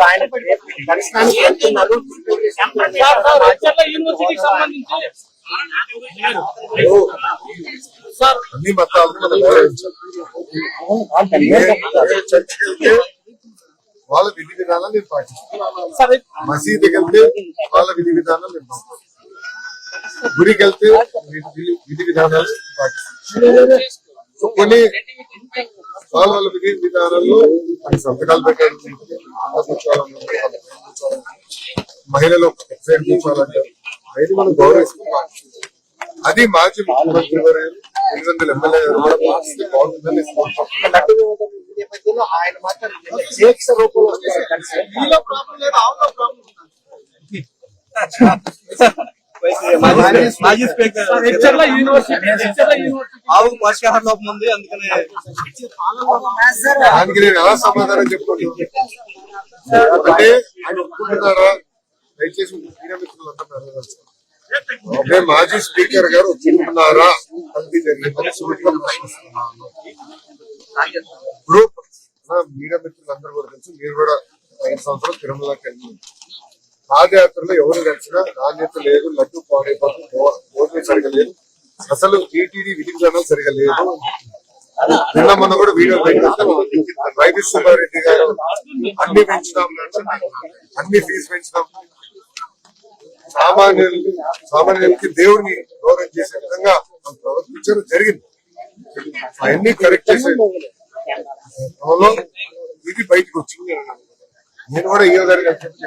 ఆయన దర్శనానికి వెళ్తున్నారు యూనివర్సిటీకి సంబంధించి అన్ని మతాలను చర్చికి వాళ్ళ విధి విధానాలు నేను పాటిస్తాను సార్ మసీదుకి వెళ్తే వాళ్ళ విధి విధానాలు నేను పాటిస్తాను గుడికి వెళ్తే విధి- విధి- విధి విధానాలు కొన్ని వాళ్ళ విధి విధానాల్లో సంతకాలు పెట్టారు కూర్చోవాలన్నారు. మహిళలు సైడ్ కూర్చోవాలంటారు అయితే మనం గౌరవిస్తాం పాటిస్తాం. అది మాజీ ముఖ్యమంత్రి గారు ఎనిమిది ఎమ్మెల్యే గారు కూడా పాటిస్తే బాగుంటుందని ఆయన మాత్రం రూపంలో మాజీ స్పీకర్. ఆవుకు పోషకాహార లోపం ఉంది అందుకనే దానికి నేను ఎలా సమాధానం చెప్పుకోను అంటే ఆయన ఒప్పుకుంటున్నారా? దయచేసి మీడియా మిత్రులు. అంటే మాజీ స్పీకర్ గారు ఒప్పుకుంటున్నారా? ఇప్పుడు నా మీడియా మిత్రులందరూ కూడా తెలుసు మీరు కూడా ఐదు సంవత్సరాలు తిరుమలకి వెళ్ళి పాదయాత్రలో ఎవరు నడిచినా నాణ్యత లేదు లడ్డు పాడైపోతుంది భోజనం సరిగా లేదు అసలు టీటీడీ విధి సరిగా లేదు నిన్న మొన్న కూడా వీడియో పెట్టారు వైవి సుబ్బారెడ్డి గారు అన్ని పెంచుదాం అన్ని ఫీజు పెంచుదాం సామాన్యులకి సామాన్యులకి దేవుడిని గౌరవం చేసే విధంగా ప్రవర్తించడం జరిగింది. అవన్నీ కరెక్ట్ చేసే ఇది బయటకు వచ్చింది. నేను కూడా ఇయ్యో గారికి చెప్పి